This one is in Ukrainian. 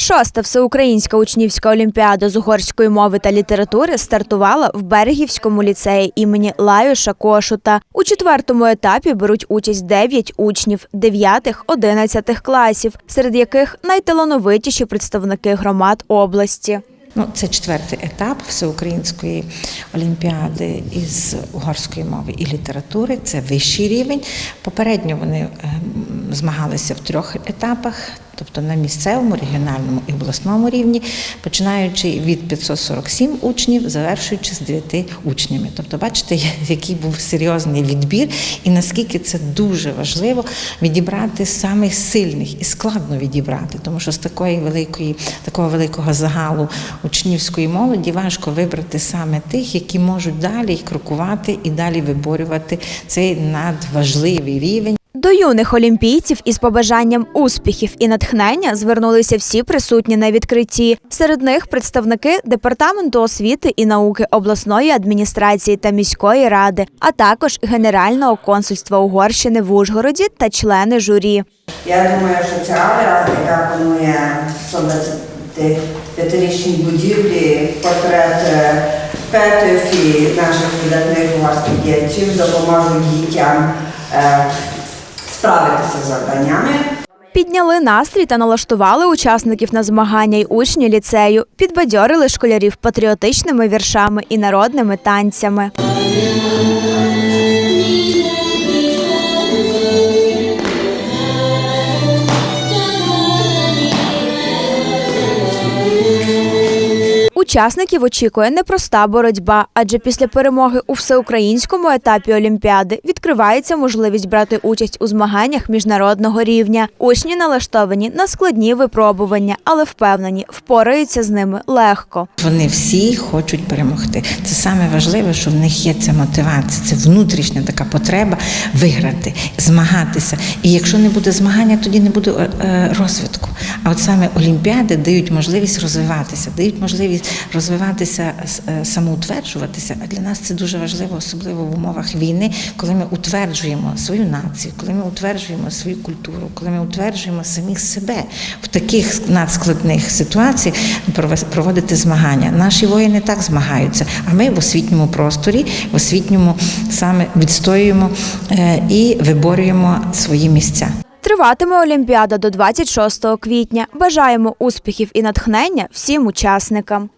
Шоста всеукраїнська учнівська олімпіада з угорської мови та літератури стартувала в Берегівському ліцеї імені Лаюша Кошута. У четвертому етапі беруть участь 9 учнів 9-11 класів, серед яких найталановитіші представники громад області. Ну, це четвертий етап всеукраїнської олімпіади із угорської мови і літератури. Це вищий рівень. Попередньо вони ем, змагалися в трьох етапах, тобто на місцевому, регіональному і обласному рівні, починаючи від 547 учнів, завершуючи з 9 учнями. Тобто, бачите, який був серйозний відбір, і наскільки це дуже важливо відібрати самих сильних і складно відібрати, тому що з такої великої, такого великого загалу учнівської молоді важко вибрати саме тих, які можуть далі крокувати і далі виборювати цей надважливий рівень. До юних олімпійців із побажанням успіхів і натхнення звернулися всі присутні на відкритті. Серед них представники департаменту освіти і науки обласної адміністрації та міської ради, а також Генерального консульства Угорщини в Ужгороді та члени журі. Я думаю, що ця аля, яка планує 125-річній будівлі, портрет е, наших видатних угорських діячів допоможуть дітям е, справитися з завданнями. Підняли настрій та налаштували учасників на змагання й учні ліцею, підбадьорили школярів патріотичними віршами і народними танцями. Учасників очікує непроста боротьба, адже після перемоги у всеукраїнському етапі Олімпіади відкривається можливість брати участь у змаганнях міжнародного рівня. Учні налаштовані на складні випробування, але впевнені, впораються з ними легко. Вони всі хочуть перемогти. Це саме важливе, що в них є ця мотивація, це внутрішня така потреба виграти, змагатися. І якщо не буде змагання, тоді не буде е, розвитку. А от саме олімпіади дають можливість розвиватися, дають можливість розвиватися, е, самоутверджуватися. А для нас це дуже важливо, особливо в умовах війни, коли ми утверджуємо свою націю, коли ми утверджуємо свою культуру, коли ми утверджуємо самих себе в таких надскладних ситуаціях проводити змагання. Наші воїни так змагаються, а ми в освітньому просторі, в освітньому саме відстоюємо е, і виборюємо свої місця. Триватиме Олімпіада до 26 квітня. Бажаємо успіхів і натхнення всім учасникам.